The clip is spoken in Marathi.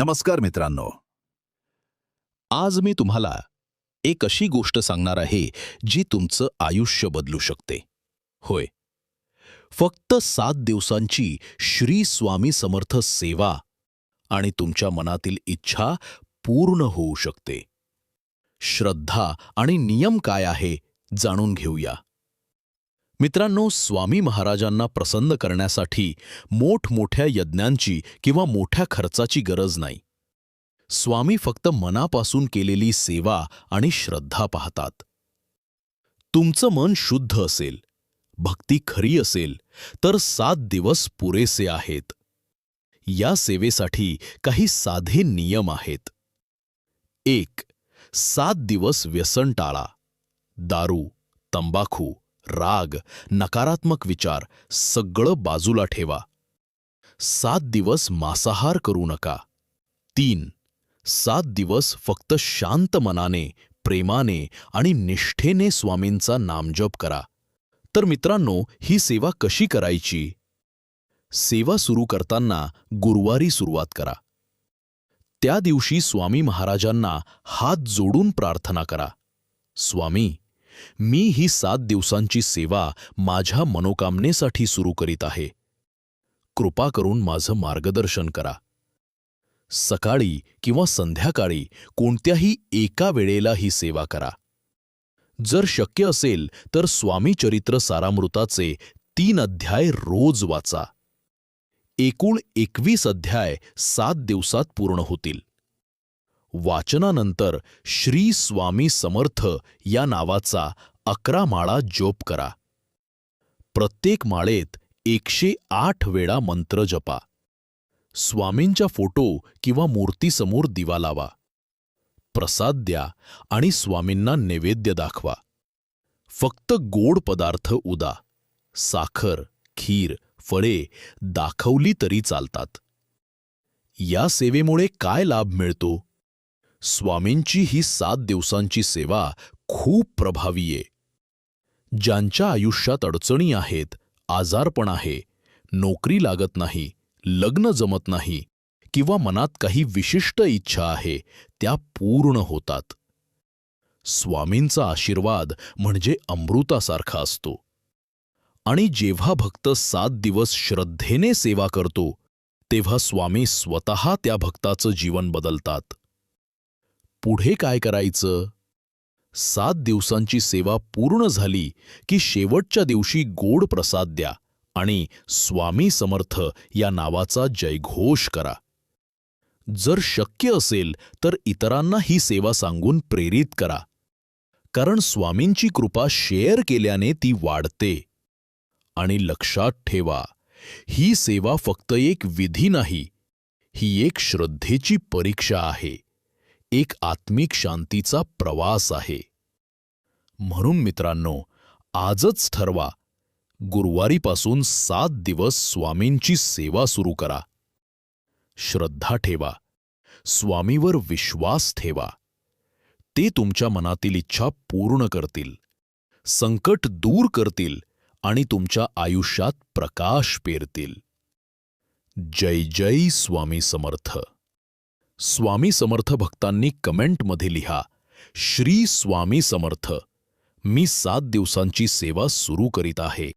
नमस्कार मित्रांनो. आज मी तुम्हाला एक अशी गोष्ट सांगणार आहे जी तुमचं आयुष्य बदलू शकते. होय. फक्त सात दिवसांची श्री स्वामी समर्थ सेवा आणि तुमच्या मनातील इच्छा पूर्ण होऊ शकते. श्रद्धा आणि नियम काय आहे जाणून घेऊया. मित्रांनो स्वामी महाराजांना प्रसन्न करण्यासाठी मोठमोठ्या यज्ञांची किंवा मोठ्या खर्चाची गरज नाही. स्वामी फक्त मनापासून केलेली सेवा आणि श्रद्धा पाहतात. तुमचं मन शुद्ध असेल भक्ती खरी असेल तर सात दिवस पुरेसे आहेत. या सेवेसाठी काही साधे नियम आहेत. एक सात दिवस व्यसन टाळा. दारू तंबाखू राग नकारात्मक विचार सगळं बाजूला ठेवा. सात दिवस मांसाहार करू नका. तीन सात दिवस फक्त शांत मनाने प्रेमाने आणि निष्ठेने स्वामींचा नामजप करा. तर मित्रांनो ही सेवा कशी करायची? सेवा सुरू करताना गुरुवारी सुरुवात करा. त्या दिवशी स्वामी महाराजांना हात जोडून प्रार्थना करा. स्वामी मी ही सात दिवसांची सेवा माझ्या मनोकामनेसाठी सुरू करीत आहे. कृपा करून माझं मार्गदर्शन करा. सकाळी किंवा संध्याकाळी कोणत्याही एका वेळेला ही सेवा करा. जर शक्य असेल तर स्वामी चरित्र सारामृताचे तीन अध्याय रोज वाचा. एकूण एकवीस अध्याय सात दिवसात पूर्ण होतील. वाचनानंतर श्री स्वामी समर्थ या नावाचा अकरा माळा जोप करा. प्रत्येक माळेत एकशे आठ वेळा मंत्र जपा. स्वामींच्या फोटो किंवा मूर्तीसमोर दिवा लावा. प्रसाद द्या आणि स्वामींना नैवेद्य दाखवा. फक्त गोड पदार्थ उदा. साखर खीर फळे दाखवली तरी चालतात. या सेवेमुळे काय लाभ मिळतो? स्वामींची ही सात दिवसांची सेवा खूप प्रभावी आहे. ज्यांच्या आयुष्यात अडचणी आहेत आजारपण आहे नोकरी लागत नाही लग्न जमत नाही किंवा मनात काही विशिष्ट इच्छा आहे त्या पूर्ण होतात. स्वामींचा आशीर्वाद म्हणजे अमृतासारखा असतो. आणि जेव्हा भक्त सात दिवस श्रद्धेने सेवा करतो तेव्हा स्वामी स्वतः त्या भक्ताचं जीवन बदलतात. पुढे काय करायचं? सात दिवसांची सेवा पूर्ण झाली की शेवटच्या दिवशी गोड प्रसाद द्या आणि स्वामी समर्थ या नावाचा जयघोष करा. जर शक्य असेल तर इतरांना ही सेवा सांगून प्रेरित करा. कारण स्वामींची कृपा शेअर केल्याने ती वाढते. आणि लक्षात ठेवा ही सेवा फक्त एक विधी नाही ही एक श्रद्धेची परीक्षा आहे. एक आत्मिक शांतीचा प्रवास आहे. म्हणून मित्रांनो आजच ठरवा. गुरुवारीपासून सात दिवस स्वामींची सेवा सुरू करा. श्रद्धा ठेवा. स्वामीवर विश्वास ठेवा. ते तुमच्या मनातील इच्छा पूर्ण करतील. संकट दूर करतील आणि तुमच्या आयुष्यात प्रकाश पेरतील. जय जय स्वामी समर्थ. स्वामी समर्थ भक्तांनी कमेंटमध्ये लिहा श्री स्वामी समर्थ मी सात दिवसांची सेवा सुरू करीत आहे.